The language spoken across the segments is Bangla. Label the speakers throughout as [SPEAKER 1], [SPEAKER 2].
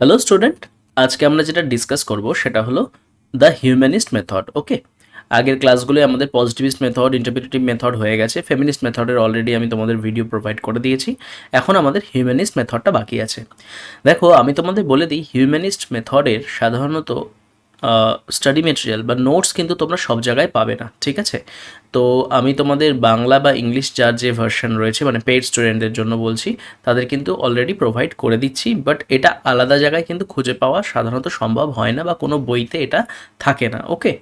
[SPEAKER 1] হ্যালো স্টুডেন্ট আজকে আমরা যেটা ডিসকাস করব সেটা হলো দ্য হিউম্যানিস্ট মেথড ওকে আগের ক্লাসগুলোয় আমাদের পজিটিভিস্ট মেথড ইন্টারপ্রিটেটিভ মেথড হয়ে গেছে। ফেমিনিস্ট মেথডের অলরেডি আমি তোমাদের ভিডিও প্রোভাইড করে দিয়েছি। এখন আমাদের হিউম্যানিস্ট মেথডটা বাকি আছে। দেখো, আমি তোমাদের বলে দিই হিউম্যানিস্ট মেথডের সাধারণত স্টাডি মেটেরিয়াল বা নোটস কিন্তু তোমরা সব জায়গায় পাবে না, ঠিক আছে? তো আমি তোমাদের বাংলা বা ইংলিশ যার যে ভার্সন রয়েছে মানে পেড স্টুডেন্টদের জন্য বলছি, তাদের কিন্তু অলরেডি প্রোভাইড করে দিচ্ছি বাট এটা আলাদা জায়গায় কিন্তু খুঁজে পাওয়া সাধারণত সম্ভব হয় না বা কোনো বইতে এটা থাকে না ওকে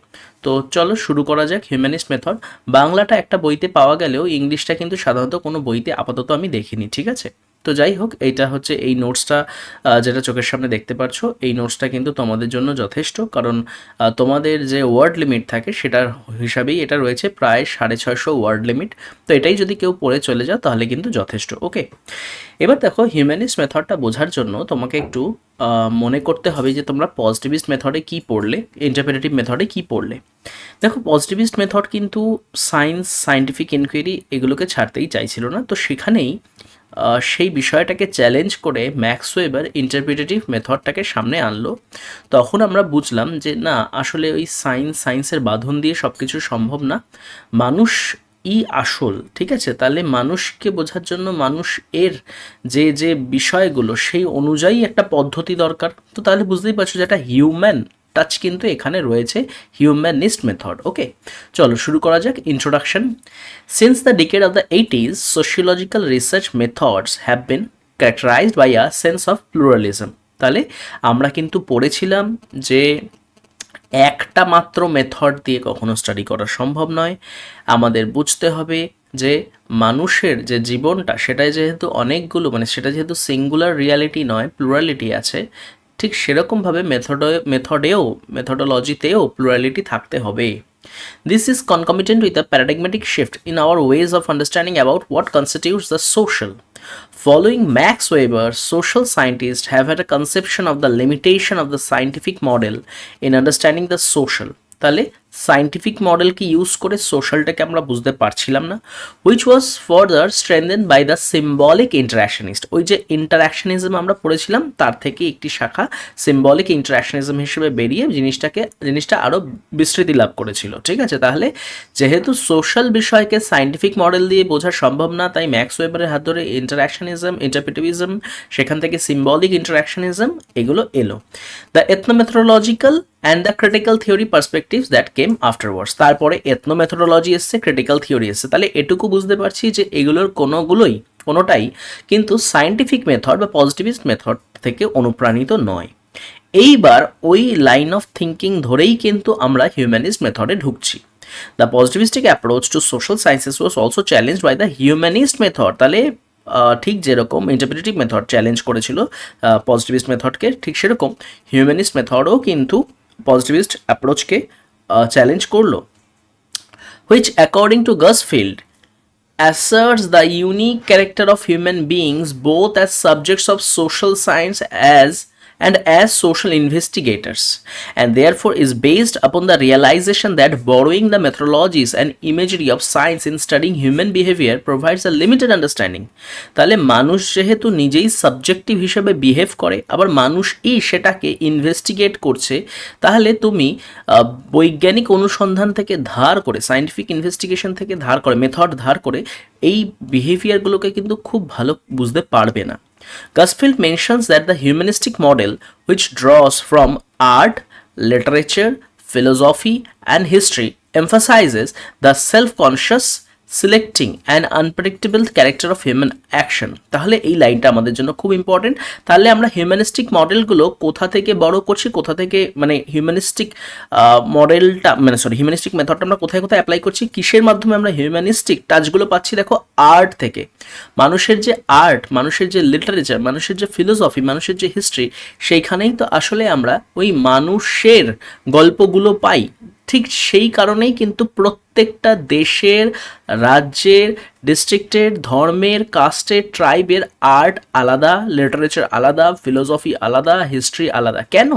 [SPEAKER 1] তো চলো শুরু করা যাক হিউম্যানিস্ট মেথড বাংলাটা একটা বইতে পাওয়া গেলেও ইংলিশটা কিন্তু সাধারণত কোনো বইতে আপাতত আমি দেখিনি, ঠিক আছে? তো যাই হোক, এইটা হচ্ছে এই নোটসটা যেটা চোখের সামনে দেখতে পাচ্ছ। এই নোটসটা কিন্তু তোমাদের জন্য যথেষ্ট, কারণ তোমাদের যে ওয়ার্ড লিমিট থাকে সেটার হিসাবেই এটা রয়েছে প্রায় সাড়ে ছয়শো ওয়ার্ড লিমিট তো এটাই যদি কেউ পড়ে চলে যাও, তাহলে কিন্তু যথেষ্ট। ওকে এবার দেখো হিউম্যানিস্ট মেথডটা বোঝার জন্য তোমাকে একটু মনে করতে হবে যে তোমরা পজিটিভিস্ট মেথডে কি পড়লে ইন্টারপ্রেটিভ মেথডে কি পড়লে। দেখো পজিটিভিস্ট মেথড কিন্তু সায়েন্স সায়েন্টিফিক ইনকোয়ারি এগুলোকে ছাড়তেই চাইছিল না। তো সেখানেই সেই বিষয়টাকে চ্যালেঞ্জ করে ম্যাক্স ওয়েবার ইন্টারপ্রিটেটিভ মেথডটাকে সামনে আনলো। তখন আমরা বুঝলাম যে, না, আসলে ওই সায়েন্স সায়েন্সের বাঁধন দিয়ে সব কিছু সম্ভব না। মানুষ ই আসল, ঠিক আছে? তাহলে মানুষকে বোঝার জন্য মানুষ এর যে যে বিষয়গুলো, সেই অনুযায়ী একটা পদ্ধতি দরকার। তো তাহলে বুঝতেই পারছ যে একটা হিউম্যান টাচ কিন্তু এখানে রয়েছে হিউম্যানিস্ট মেথড ওকে চলো শুরু করা যাক introduction since the decade of the eighties sociological research methods have been characterized by a sense of pluralism তাহলে আমরা কিন্তু পড়েছিলাম যে একটা মাত্র মেথড দিয়ে কখনো স্টাডি করা সম্ভব নয়। আমাদের বুঝতে হবে যে মানুষের যে জীবনটা, সেটাই যেহেতু অনেকগুলো মানে সেটা যেহেতু সিঙ্গুলার রিয়ালিটি নয় প্লুরালিটি আছে ঠিক সেরকমভাবে মেথড মেথডেও মেথডোলজিতেও প্লুরালিটি থাকতে হবে। This is concomitant with the paradigmatic shift in our ways of understanding about what constitutes the social following Max Weber social scientist have had a conception of the limitation of the scientific model in understanding the social তাহলে সাইন্টিফিক মডেলকে ইউজ করে সোশ্যালটাকে আমরা বুঝতে পারছিলাম না which was further strengthen by the symbolic interactionist ওই যে ইন্টারাকশনিজম আমরা পড়েছিলাম, তার থেকে একটি শাখা সিম্বলিক ইন্টারাকশনিজম হিসেবে বেরিয়ে জিনিসটাকে, জিনিসটা আরও বিস্তৃতি লাভ করেছিল, ঠিক আছে? তাহলে যেহেতু সোশ্যাল বিষয়কে সাইন্টিফিক মডেল দিয়ে বোঝা সম্ভব না, তাই ম্যাক্স ওয়েবারের হাত ধরে ইন্টারাকশনিজম ইন্টারপ্রিটিভিজম সেখান থেকে সিম্বলিক ইন্টারাকশনিজম এগুলো এলো। The ethnomethodological and the critical theory perspectives that came afterwards তারপরে এথনোমেথোলজি এসছে ক্রিটিক্যাল থিওরি এসছে। তাহলে এটুকু বুঝতে পারছি যে এগুলোর কোনোগুলোই, কোনোটাই কিন্তু সায়েন্টিফিক মেথড বা পজিটিভিস্ট মেথড থেকে অনুপ্রাণিত নয়। এইবার ওই লাইন অফ থিঙ্কিং ধরেই কিন্তু আমরা হিউম্যানিস্ট মেথডে ঢুকছি। The positivistic approach to social sciences was also challenge by the humanist method তাহলে ঠিক যেরকম ইন্টারপ্রিটেটিভ মেথড চ্যালেঞ্জ করেছিল পজিটিভিস্ট মেথডকে ঠিক সেরকম হিউম্যানিস্ট মেথডও কিন্তু পজিটিভিস্ট অ্যাপ্রোচকে চ্যালেঞ্জ করল which, according to Gusfield, asserts the unique character of human beings both as subjects of social science as and as social investigators and therefore is based upon the realization that borrowing the methodologies and imagery of science in studying human behavior provides a limited understanding তাহলে মানুষ যেহেতু নিজেই সাবজেক্টিভ হিসেবে বিহেভ করে আবার মানুষই সেটাকে ইনভেস্টিগেট করছে তাহলে তুমি বৈজ্ঞানিক অনুসন্ধান থেকে ধার করে সায়েন্টিফিক ইনভেস্টিগেশন থেকে ধার করে মেথড ধার করে এই বিহেভিয়ারগুলোকে কিন্তু খুব ভালো বুঝতে পারবে না Gusfield mentions that the humanistic model, which draws from art, literature, philosophy, and history, emphasizes the self conscious, selecting and unpredictable character of human action তাহলে এই লাইনটা আমাদের জন্য খুব ইম্পর্টেন্ট তাহলে আমরা হিউম্যানিস্টিক মডেলগুলো কোথা থেকে বড় করছি, কোথা থেকে মানে হিউম্যানিস্টিক মডেলটা মানে সরি হিউম্যানিস্টিক মেথডটা আমরা কোথায় কোথায় অ্যাপ্লাই করছি, কিসের মাধ্যমে আমরা হিউম্যানিস্টিক টাচগুলো পাচ্ছি, দেখো আর্ট থেকে। মানুষের যে আর্ট মানুষের যে লিটারেচার মানুষের যে ফিলোসফি মানুষের যে হিস্ট্রি সেইখানেই তো আসলে আমরা ওই মানুষের গল্পগুলো পাই। ঠিক সেই কারণেই কিন্তু প্রত্যেকটা দেশের, রাজ্যের ডিস্ট্রিক্টের ধর্মের কাস্টের ট্রাইবের আর্ট আলাদা লিটারেচার আলাদা ফিলোসফি আলাদা হিস্ট্রি আলাদা। কেন?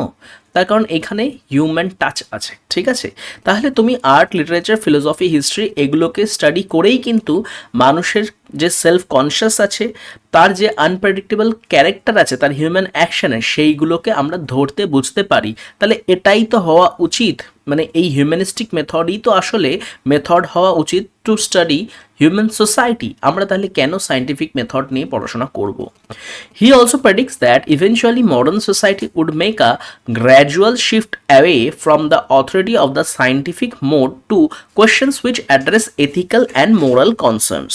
[SPEAKER 1] তার কারণ এখানে হিউম্যান টাচ আছে, ঠিক আছে? তাহলে তুমি আর্ট লিটারেচার ফিলোসফি হিস্ট্রি এগুলোকে স্টাডি করেই কিন্তু মানুষের যে সেলফ কনসিয়াস আছে, তার যে আনপ্রেডিক্টেবল ক্যারেক্টার আছে, তার হিউম্যান অ্যাকশনে সেইগুলোকে আমরা ধরতে বুঝতে পারি। তাহলে এটাই তো হওয়া উচিত। মানে এই হিউম্যানিস্টিক মেথডই তো আসলে মেথড হওয়া উচিত টু স্টাডি হিউম্যান সোসাইটি আমরা তাহলে কেন সায়েন্টিফিক মেথড নিয়ে পড়াশোনা করব? He also predicts that eventually modern society would make a gradual shift away from the authority of the scientific mode to questions which address ethical and moral concerns.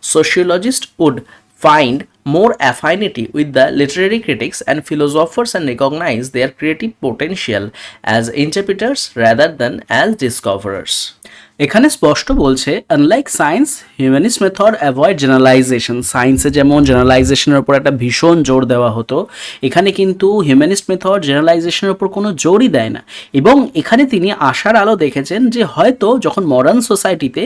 [SPEAKER 1] Sociologists would find more affinity with the literary critics and philosophers and recognize their creative potential as interpreters rather than as discoverers. এখানে স্পষ্ট বলছে unlike science humanist method avoid generalization সায়েন্সে যেমন জেনারেলাইজেশনের উপর একটা ভীষণ জোর দেওয়া হতো, এখানে কিন্তু হিউম্যানিস্ট মেথড জেনারেলাইজেশনের উপর কোনো জোরই দেয় না। এবং এখানে তিনি আশার আলো দেখেছেন যে হয়তো যখন মডার্ন সোসাইটিতে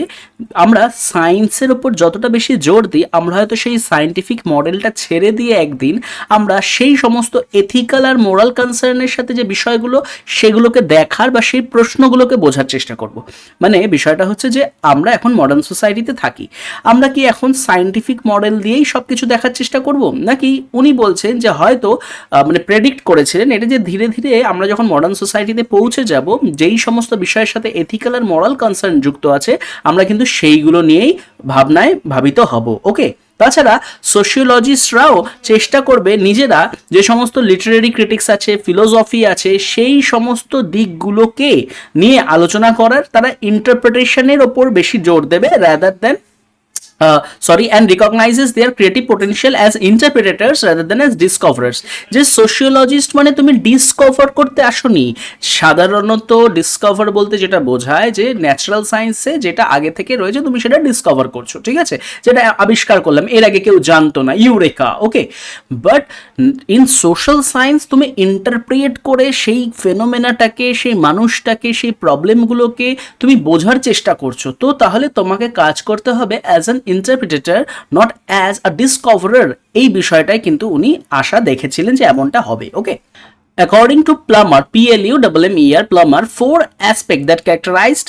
[SPEAKER 1] আমরা সায়েন্সের উপর যতটা বেশি জোর দিই, আমরা হয়তো সেই সায়েন্টিফিক মডেলটা ছেড়ে দিয়ে একদিন আমরা সেই সমস্ত এথিক্যাল আর মোরাল কনসার্নের সাথে যে বিষয়গুলো, সেগুলোকে দেখার বা সেই প্রশ্নগুলোকে বোঝার চেষ্টা করব। মানে বিষয়টা হচ্ছে যে আমরা এখন মডার্ন সোসাইটিতে থাকি। আমরা কি এখন সায়েন্টিফিক মডেল দিয়েই সব কিছু দেখার চেষ্টা করব? নাকি উনি বলছেন যে হয়তো মানে প্রেডিক্ট করেছিলেন এটা যে ধীরে ধীরে আমরা যখন মডার্ন সোসাইটিতে পৌঁছে যাব, যেই সমস্ত বিষয়ের সাথে এথিক্যাল আর মরাল কনসার্ন যুক্ত আছে, আমরা কিন্তু সেইগুলো নিয়েই ভাবনায় ভাবিত হব। ওকে তাছাড়া সোশিওলজিস্টরাও চেষ্টা করবে নিজেরা যে সমস্ত লিটারেরি ক্রিটিক্স আছে ফিলোসফি আছে, সেই সমস্ত দিকগুলোকে নিয়ে আলোচনা করার, তারা ইন্টারপ্রিটেশনের ওপর বেশি জোর দেবে rather than sorry and recognizes their creative potential as interpreters rather than as discoverers যে সোশিওলজিস্ট মানে তুমি ডিসকভার করতে আসনি। সাধারণত ডিসকভার বলতে যেটা বোঝায় যে ন্যাচারাল সায়েন্সে যেটা আগে থেকে রয়েছে, তুমি সেটা ডিসকভার করছ, ঠিক আছে? যেটা আবিষ্কার করলাম, এর আগে কেউ জানতো না, eureka okay but in social science তুমি ইন্টারপ্রিয়েট করে সেই ফেনোমেনাটাকে সেই মানুষটাকে, সেই প্রবলেমগুলোকে তুমি বোঝার চেষ্টা করছ। তো তাহলে তোমাকে কাজ করতে হবে as an interpreter not as a discoverer এই বিষয়টাই কিন্তু উনি আশা দেখেছিলেন যে এমনটা হবে ওকে According to Plummer, PLU WMER Plummer, four aspects that characterized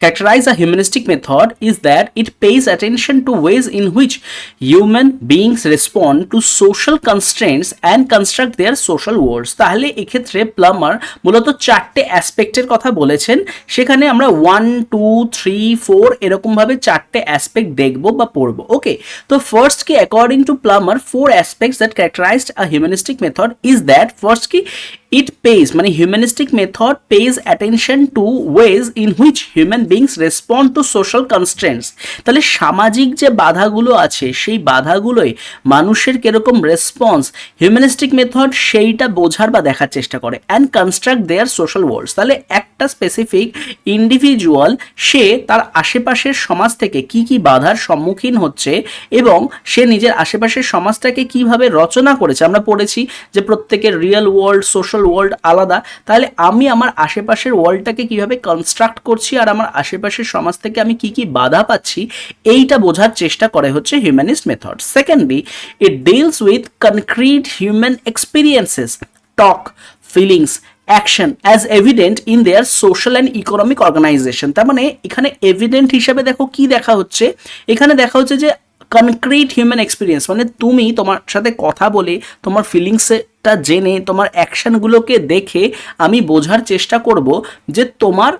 [SPEAKER 1] characterize a humanistic method is that it pays attention to ways in which human beings respond to social constraints and construct their social worlds তাহলে এক্ষেত্রে প্লামার মূলত চারটে অ্যাসপেক্টের কথা বলেছেন সেখানে আমরা ওয়ান টু থ্রি ফোর এরকমভাবে চারটে অ্যাসপেক্ট দেখব বা পড়ব ওকে তো ফার্স্ট কি according to Plummer four aspects that characterized a humanistic method is that first কি ইট পেজ মানে humanistic method pays attention to ways in which human beings respond to social constraints তাহলে সামাজিক যে বাধাগুলো আছে, সেই বাধাগুলোই মানুষের কীরকম রেসপন্স হিউম্যানিস্টিক মেথড সেইটা বোঝার বা দেখার চেষ্টা করে and construct their social worlds তাহলে একটা স্পেসিফিক ইন্ডিভিজুয়াল সে তার আশেপাশের সমাজ থেকে কি কি বাধার সম্মুখীন হচ্ছে এবং সে নিজের আশেপাশের সমাজটাকে কীভাবে রচনা করেছে। আমরা পড়েছি যে প্রত্যেকের রিয়েল ওয়ার্ল্ড সোশ্যাল ওয়ার্ল্ড আলাদা, তাহলে আমি আমার আশেপাশের ওয়ার্ল্ডটাকে কীভাবে কনস্ট্রাক্ট করছি আর আমার আশেপাশের সমাজ থেকে আমি কি কি বাধা পাচ্ছি, এইটা বোঝার চেষ্টা করে হচ্ছে humanist method secondly it deals with concrete human experiences talk feelings action as evident in their social and economic organization তার মানে এখানে এভিডেন্ট হিসাবে দেখো কি দেখা হচ্ছে? এখানে দেখা হচ্ছে যে কনক্রিট হিউম্যান এক্সপিরিয়েন্স মানে তুমি তোমার সাথে কথা বলে তোমার ফিলিংসটা জেনে তোমার অ্যাকশনগুলোকে দেখে আমি বোঝার চেষ্টা করব যে তোমার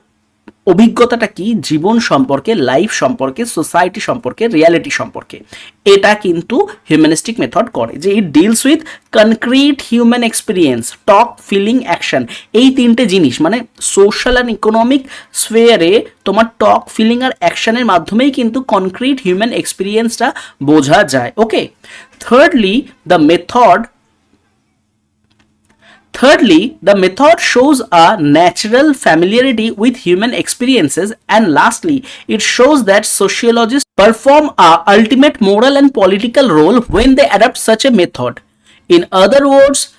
[SPEAKER 1] অভিজ্ঞতাটা কি জীবন সম্পর্কে লাইফ সম্পর্কে সোসাইটি সম্পর্কে রিয়ালিটি সম্পর্কে। এটা কিন্তু হিউম্যানিস্টিক মেথড করে যে it deals with concrete human experience talk feeling action এই তিনটে জিনিস মানে সোশ্যাল অ্যান্ড ইকোনমিক স্ফেয়ারে তোমার টক ফিলিং আর অ্যাকশনের মাধ্যমেই কিন্তু কনক্রিট হিউম্যান এক্সপিরিয়েন্সটা বোঝা যায় okay thirdly the method Thirdly, the method shows a natural familiarity with human experiences, and lastly, it shows that sociologists perform a ultimate moral and political role when they adopt such a method. In other words,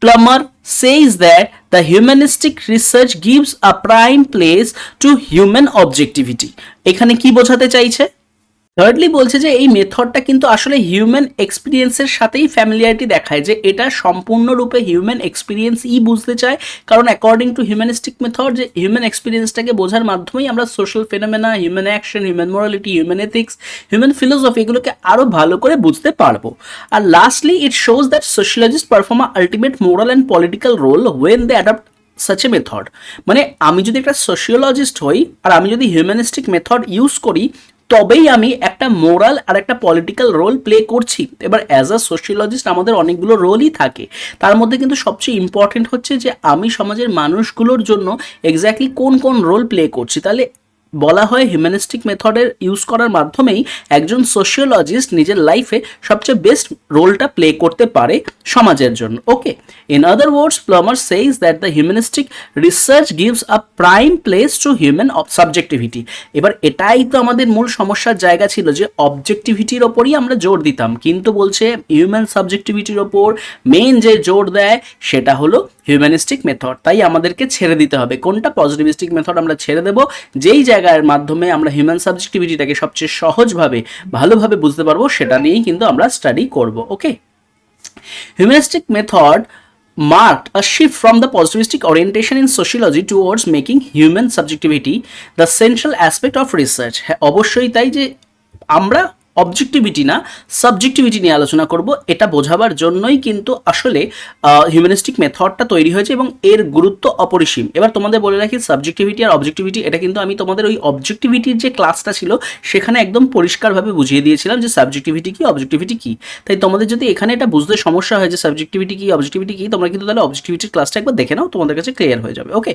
[SPEAKER 1] Plummer says that the humanistic research gives a prime place to human objectivity এখানে কি বোঝাতে চাইছে থার্ডলি বলছে যে এই মেথডটা কিন্তু আসলে হিউম্যান এক্সপিরিয়েন্সের সাথেই ফ্যামিলিয়ারিটি দেখায়, যে এটা সম্পূর্ণরূপে হিউম্যান এক্সপিরিয়েন্সই বুঝতে চায়। কারণ অ্যাকর্ডিং টু হিউম্যানিস্টিক মেথড যে হিউম্যান এক্সপিরিয়েন্সটাকে বোঝার মাধ্যমেই আমরা social phenomena human action human morality human ethics human philosophy এগুলোকে আরও ভালো করে বুঝতে পারব। আর lastly it shows that sociologist perform a ultimate moral and political role when they adapt such a method মানে আমি যদি একটা সোশিওলজিস্ট হই, আর আমি যদি হিউম্যানিস্টিক মেথড ইউজ করি তবেই আমি একটা মোরাল আর একটা পলিটিক্যাল রোল প্লে করছি। এবার অ্যাজ আ সোশিয়োলজিস্ট আমাদের অনেকগুলো রোলই থাকে। তার মধ্যে কিন্তু সবচেয়ে ইম্পর্টেন্ট হচ্ছে যে আমি সমাজের মানুষগুলোর জন্য এক্স্যাক্টলি কোন কোন রোল প্লে করছি। তাহলে বলা হয় হিউম্যানিস্টিক মেথডের ইউজ করার মাধ্যমেই একজন সোশিওলজিস্ট নিজের লাইফে সবচেয়ে বেস্ট রোলটা প্লে করতে পারে সমাজের জন্য। Okay in other words Plummer says that the humanistic research gives a prime place to human subjectivity এবার এটাই তো আমাদের মূল সমস্যার জায়গা ছিল যে অবজেক্টিভিটির ওপরই আমরা জোর দিতাম। কিন্তু বলছে হিউম্যান সাবজেক্টিভিটির ওপর মেন যে জোর দেয় সেটা হলো হিউম্যানিস্টিক মেথড তাই আমাদেরকে ছেড়ে দিতে হবে কোনটা পজিটিভিস্টিক মেথড আমরা ছেড়ে দেবো যেই জায়গার মাধ্যমে আমরা হিউম্যান সাবজেক্টিভিটিটাকে সবচেয়ে সহজভাবে ভালোভাবে বুঝতে পারব সেটা নিয়েই কিন্তু আমরা স্টাডি করব ওকে Humanistic method marked a shift from the positivistic orientation in sociology towards making human subjectivity the central aspect of research হ্যাঁ অবশ্যই তাই যে আমরা অবজেক্টিভিটি না সাবজেক্টিভিটি নিয়ে আলোচনা করব। এটা বোঝাবার জন্যই কিন্তু আসলে হিউম্যানিস্টিক মেথডটা তৈরি হয়েছে এবং এর গুরুত্ব অপরিসীম। এবার তোমাদের বলে রাখি সাবজেক্টিভিটি আর অবজেক্টিভিটি এটা কিন্তু আমি তোমাদের ওই অবজেক্টিভিটির যে ক্লাসটা ছিল, সেখানে একদম পরিষ্কারভাবে বুঝিয়ে দিয়েছিলাম যে সাবজেক্টিভিটি কি অবজেক্টিভিটি কি। তাই তোমাদের যদি এখানে এটা বুঝতে সমস্যা হয় যে সাবজেক্টিভিটি কি অবজেক্টিভিটি কি, তোমরা কিন্তু তাহলে অবজেক্টিভিটির ক্লাসটা একবার দেখে নাও, তোমাদের কাছে ক্লিয়ার হয়ে যাবে। Okay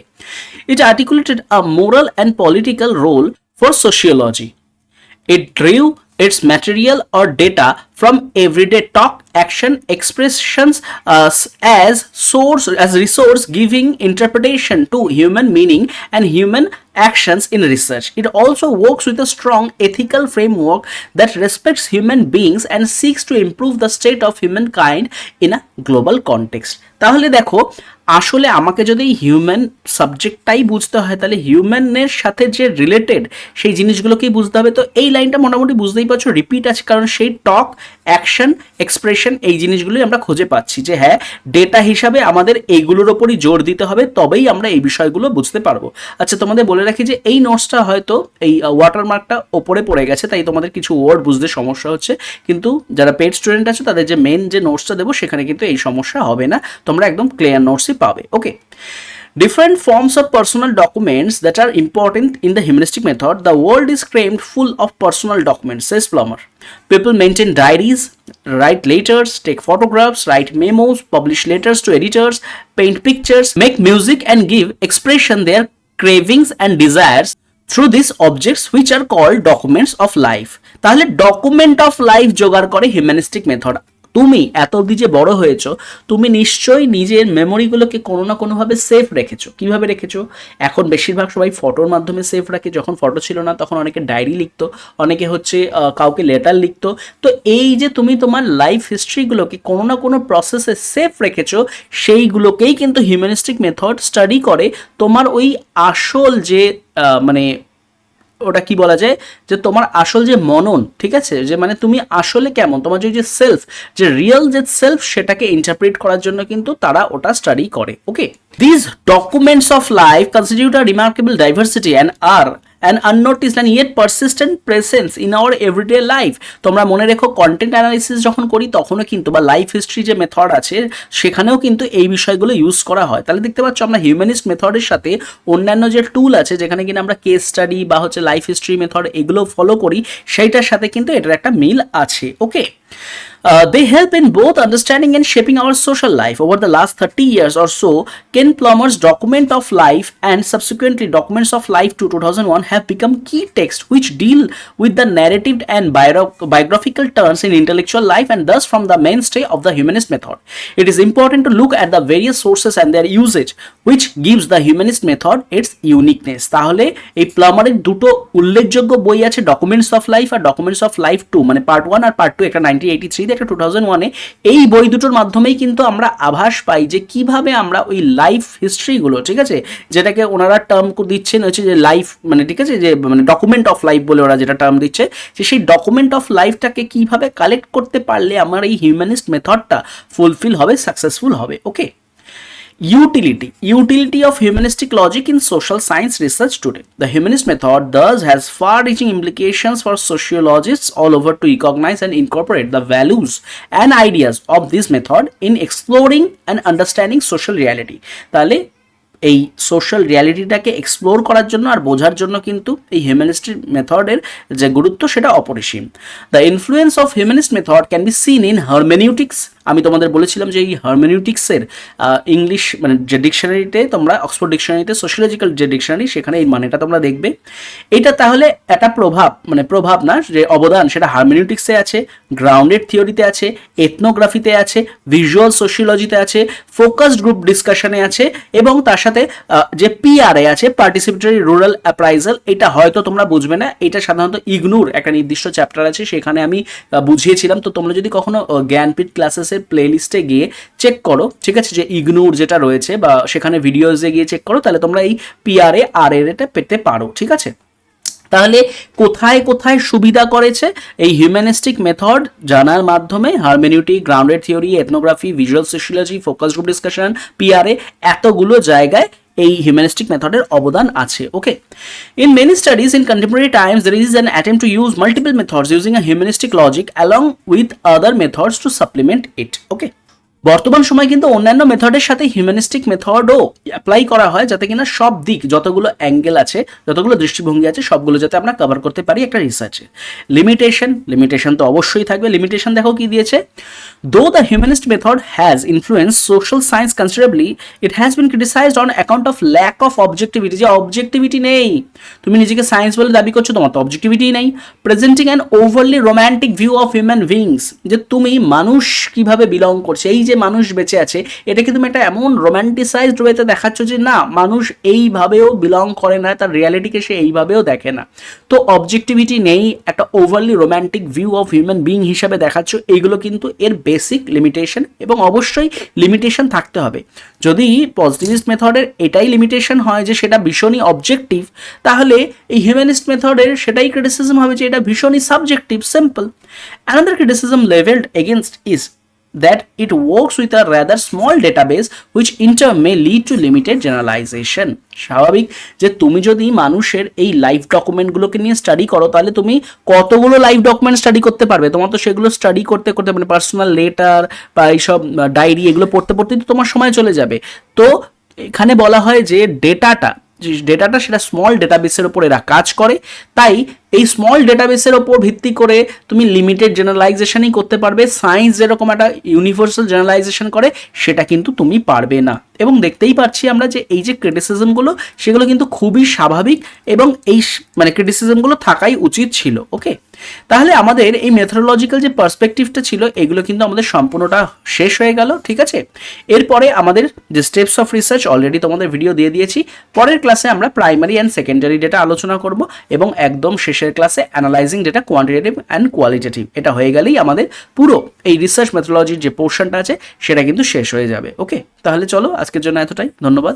[SPEAKER 1] it articulated a moral and political role for sociology It drew its material or data from everyday talk, action, expressions uh, as source as resource giving interpretation to human meaning and human actions in research. It also works with a strong ethical framework that respects human beings and seeks to improve the state of humankind in a global context. তাহলে দেখো আসলে আমাকে যদি হিউম্যান সাবজেক্টটাই বুঝতে হয় তাহলে হিউম্যানের সাথে যে রিলেটেড সেই জিনিসগুলোকেই বুঝতে হবে তো এই লাইনটা মোটামুটি বুঝতেই পারছ রিপিট আছে কারণ সেই টক অ্যাকশন, এক্সপ্রেশন এই জিনিসগুলোই আমরা খুঁজে পাচ্ছি যে হ্যাঁ ডেটা হিসাবে আমাদের এইগুলোর ওপরই জোর দিতে হবে, তবেই আমরা এই বিষয়গুলো বুঝতে পারব। আচ্ছা তোমাদের বলে রাখি যে এই নোটসটা হয়তো এই ওয়াটারমার্কটা ওপরে পড়ে গেছে, তাই তোমাদের কিছু ওয়ার্ড বুঝতে সমস্যা হচ্ছে। কিন্তু যারা পেড স্টুডেন্ট আছে, তাদের যে মেন যে নোটসটা দেবো, সেখানে কিন্তু এই সমস্যা হবে না। তোমরা একদম ক্লিয়ার নোটসই পাবে ওকে different forms of personal documents that are important in the humanistic method the world is crammed full of personal documents says plummer people maintain diaries write letters take photographs write memos publish letters to editors paint pictures make music and give expression their cravings and desires through these objects which are called documents of life তাহলে ডকুমেন্ট অফ লাইফ জোগাড় করে হিউম্যানিস্টিক মেথড তুমি এত অবধি যে বড় হয়েছো, তুমি নিশ্চয়ই নিজের মেমোরিগুলোকে কোনো না কোনোভাবে সেফ রেখেছো। কীভাবে রেখেছো? এখন বেশিরভাগ সবাই ফটোর মাধ্যমে সেফ রাখে। যখন ফটো ছিল না, তখন অনেকে ডায়েরি লিখতো, অনেকে হচ্ছে কাউকে লেটার লিখতো। তো এই যে তুমি তোমার লাইফ হিস্ট্রিগুলোকে কোনো না কোনো প্রসেসে সেফ রেখেছো, সেইগুলোকেই কিন্তু হিউম্যানিস্টিক মেথড স্টাডি করে। তোমার ওই আসল যে মানে ওটা কি বলা যায়? যে তোমার আসল যে মনন, ঠিক আছে? যে মানে তুমি আসলে কেমন? তোমার যে সেলফ যে রিয়েল যে সেলফ সেটাকে ইন্টারপ্রিট করার জন্য কিন্তু তারা ওটা স্টাডি করে okay this documents of life constitute a remarkable diversity and R an unnoticed and yet persistent presence in our everyday life তোমরা মনে রেখো কন্টেন্ট অ্যানালিসিস যখন করি তখনও কিন্তু বা লাইফ হিস্ট্রি যে মেথড আছে সেখানেও কিন্তু এই বিষয়গুলো ইউজ করা হয়। তাহলে দেখতে পাচ্ছ আমরা হিউম্যানিস্ট মেথডের সাথে অন্যান্য যে টুল আছে যেখানে কিনা আমরা কেস স্টাডি বা হচ্ছে লাইফ হিস্ট্রি মেথড এগুলো ফলো করি সেইটার সাথে কিন্তু এটার একটা মিল আছে। ওকে Uh, they help in both understanding and shaping our social life. Over the last 30 years or so, Ken Plummer's document of life and subsequently documents of life to 2001 have become key texts which deal with the narrative and bio- biographical turns in intellectual life and thus from the mainstay of the humanist method. It is important to look at the various sources and their usage which gives the humanist method its uniqueness. তাহলে এই প্লামারের দুটো উল্লেখযোগ্য বই আছে ডকুমেন্টস অফ লাইফ আর ডকুমেন্টস অফ লাইফ টু মানে পার্ট ওয়ান আর পার্ট টু একটা নাইনটিন এইটি থ্রিতে একটা টু থাউজেন্ড ওয়ানে এই বই দুটোর মাধ্যমেই কিন্তু আমরা আভাস পাই যে কীভাবে আমরা ওই লাইফ হিস্ট্রিগুলো ঠিক আছে যেটাকে ওনারা টার্ম দিচ্ছেন হচ্ছে যে লাইফ মানে ঠিক আছে যে মানে ডকুমেন্ট অফ লাইফ বলে ওরা যেটা টার্ম দিচ্ছে, যে সেই ডকুমেন্ট অফ লাইফটাকে কীভাবে কালেক্ট করতে পারলে আমার এই হিউম্যানিস্ট মেথডটা ফুলফিল হবে সাকসেসফুল হবে okay utility utility of humanistic logic in social science research today the humanist method thus has far reaching implications for sociologist all over to recognize and incorporate the values and ideas of this method in exploring and understanding social reality তাহলে এই সোশ্যাল রিয়ালিটিটাকে এক্সপ্লোর করার জন্য আর বোঝার জন্য কিন্তু এই হিউম্যানিস্টিক মেথডের যে গুরুত্ব সেটা অপরিসীম। The influence of humanist method can be seen in hermeneutics আমি তোমাদের বলেছিলাম যে এই হারমেনিউটিক্সের ইংলিশ মানে যে ডিকশনারিতে তোমরা অক্সফোর্ড ডিকশনারিতে সোশ্যালজিক্যাল যে ডিকশনারি সেখানে এই মানেটা তোমরা দেখবে। এটা তাহলে একটা প্রভাব মানে প্রভাব না, যে অবদান, সেটা হারমেনিউটিক্সে আছে গ্রাউন্ডেড থিওরিতে আছে এথনোগ্রাফিতে আছে ভিজুয়াল সোশিওলজিতে আছে ফোকাসড গ্রুপ ডিসকাশনে আছে, এবং তার সাথে যে পিআরএ আছে পার্টিসিপেটরি রুরাল অ্যাপ্রাইজাল এটা হয়তো তোমরা বুঝবে না। এটা সাধারণত ইগনুর একটা নির্দিষ্ট চ্যাপ্টার আছে, সেখানে আমি বুঝিয়েছিলাম। তো তোমরা যদি কখনো জ্ঞানপীঠ ক্লাসেসের প্লেলিস্টে গিয়ে চেক করো, ঠিক আছে? যে ইগনোর যেটা রয়েছে বা সেখানে ভিডিওসে গিয়ে চেক করো, তাহলে তোমরা এই পিআরএ আর এর এটা পেতে পারো, ঠিক আছে? তাহলে কোথায় কোথায় সুবিধা করেছে এই হিউম্যানিস্টিক মেথড জানার মাধ্যমে hermeneutic grounded theory ethnography visual sociology focus group discussion PRA এতগুলো জায়গায় এই হিউম্যানিস্টিক মেথডের অবদান আছে okay in many studies in contemporary times there is an attempt to use multiple methods using a humanistic logic along with other methods to supplement it okay বর্তমান সময় কিন্তু অন্যান্য মেথডের সাথে হিউম্যানিস্টিক মেথডও অ্যাপ্লাই করা হয় যাতে কিনা সব দিক, যতগুলো অ্যাঙ্গেল আছে, যতগুলো দৃষ্টিভঙ্গি আছে, সবগুলো যাতে আমরা কভার করতে পারি একটা রিসার্চে লিমিটেশন লিমিটেশন তো অবশ্যই থাকবে। লিমিটেশন দেখো কি দিয়েছে? Though the humanist method has influence social science considerably it has been criticized on account of lack of objectivity যে অবজেক্টিভিটি নেই। তুমি নিজেকে সায়েন্স বলে দাবি করছ, তোমার তো অবজেক্টিভিটি নেই। Presenting an overly romantic view of human beings যে তুমি মানুষ কীভাবে বিলং করছে, এই যে মানুষ বেঁচে আছে এটাকে তুমি একটা এমন রোম্যান্টিসাইজড ওয়েতে দেখাচ্ছ যে না, মানুষ এইভাবেও বিলং করে না, তার রিয়ালিটিকে সে এইভাবেও দেখে না। তো অবজেক্টিভিটি নেই, একটা overly romantic view of human being হিসাবে দেখাচ্ছ এইগুলো কিন্তু এর বেসিক লিমিটেশন এবং অবশ্যই লিমিটেশন থাকতে হবে। যদি পজিটিভিস্ট মেথডের এটাই লিমিটেশন হয় যে সেটা ভীষণই অবজেক্টিভ তাহলে এই হিউম্যানিস্ট মেথডের সেটাই ক্রিটিসিজম হবে যে এটা ভীষণই subjective simple another criticism leveled against is that it works with a rather small database, which in turn may lead to limited generalization. স্বাভাবিক যে তুমি যদি মানুষের এই লাইফ ডকুমেন্টগুলোকে নিয়ে স্টাডি করো, তাহলে তুমি কতগুলো লাইফ ডকুমেন্ট স্টাডি করতে পারবে? তোমার তো সেগুলো স্টাডি করতে করতে মানে পার্সোনাল লেটার বা এইসব ডায়েরি এগুলো পড়তে পড়তে তো তোমার সময় চলে যাবে। তো এখানে বলা হয় যে ডেটাটা ডেটাটা সেটা স্মল ডেটাবেসের ওপর এরা কাজ করে। তাই এই স্মল ডেটাবেসের ওপর ভিত্তি করে তুমি লিমিটেড জেনারেলাইজেশনই করতে পারবে সায়েন্স যেরকম একটা ইউনিভার্সাল জেনারেলাইজেশন করে, সেটা কিন্তু তুমি পারবে না। এবং দেখতেই পাচ্ছি আমরা যে এই যে ক্রিটিসিজমগুলো সেগুলো কিন্তু খুবই স্বাভাবিক এবং এই মানে ক্রিটিসিজমগুলো থাকাই উচিত ছিল ওকে তাহলে আমাদের এই মেথোডোলজিক্যাল যে পার্সপেক্টিভটা ছিল, এগুলো কিন্তু আমাদের সম্পূর্ণটা শেষ হয়ে গেল, ঠিক আছে? এরপরে আমাদের যে স্টেপস অফ রিসার্চ অলরেডি তোমাদের ভিডিও দিয়ে দিয়েছি। পরের ক্লাসে আমরা প্রাইমারি অ্যান্ড সেকেন্ডারি ডেটা আলোচনা করব এবং একদম শেষের ক্লাসে analysing data quantitative and qualitative এটা হয়ে গেলেই আমাদের পুরো এই রিসার্চ মেথোলজির যে পোর্শনটা আছে, সেটা কিন্তু শেষ হয়ে যাবে। ওকে তাহলে চলো, আজকের জন্য এতটাই। ধন্যবাদ।